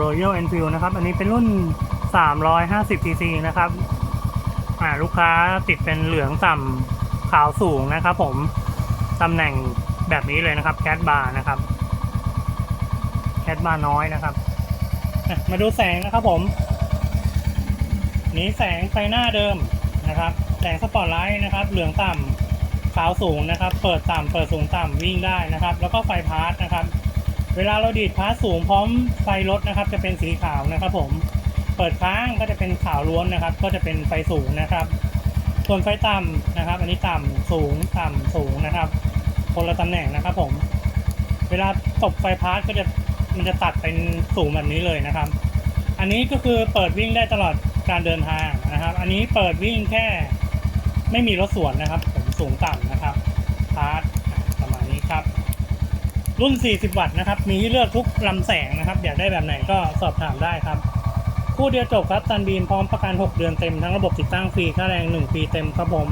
Royal Enfield นะครับ อันนี้เป็นรุ่น 350 cc นะครับ อ่าลูกค้าติดเป็นเหลืองต่ำขาวสูงนะครับผม ตำแหน่งแบบนี้เลยนะครับ แคดบาร์นะครับ แคดบาร์น้อยนะครับ มาดูแสงนะครับผม นี้แสงไฟหน้าเดิมนะครับ แสงสปอตไลท์นะครับ เหลืองต่ำขาวสูงนะครับ เปิดต่ำเปิดสูงต่ำวิ่งได้นะครับ แล้วก็ไฟพาร์ทนะครับ เวลาเราดีดพาร์ทสูงพร้อมไฟรถนะครับ จะเป็นสีขาวนะครับ ผม เปิดค้างก็จะเป็นขาวล้วนนะครับ ก็จะเป็นไฟสูงนะครับ ส่วนไฟต่ำนะครับ อันนี้ต่ำสูงต่ำสูงนะครับ คนละตำแหน่งนะครับ ผม เวลาตบไฟพาร์ทก็จะมันจะตัดเป็นสูงแบบนี้เลยนะครับ อันนี้ก็คือเปิดวิ่งได้ตลอดการเดินทางนะครับ อันนี้เปิดวิ่งแค่ไม่มีรถสวนนะครับ ผมสูงต่ำนะครับพาร์ทประมาณนี้ครับ รุ่น 40 วัตต์นะครับ มีให้เลือกทุกลำแสงนะครับ อยากได้แบบไหนก็สอบถามได้ครับ คู่เดียวจบครับซันบีมพร้อมประกัน 6 เดือนเต็มทั้งระบบติดตั้งฟรีค่าแรง 1 ปีเต็มครับผม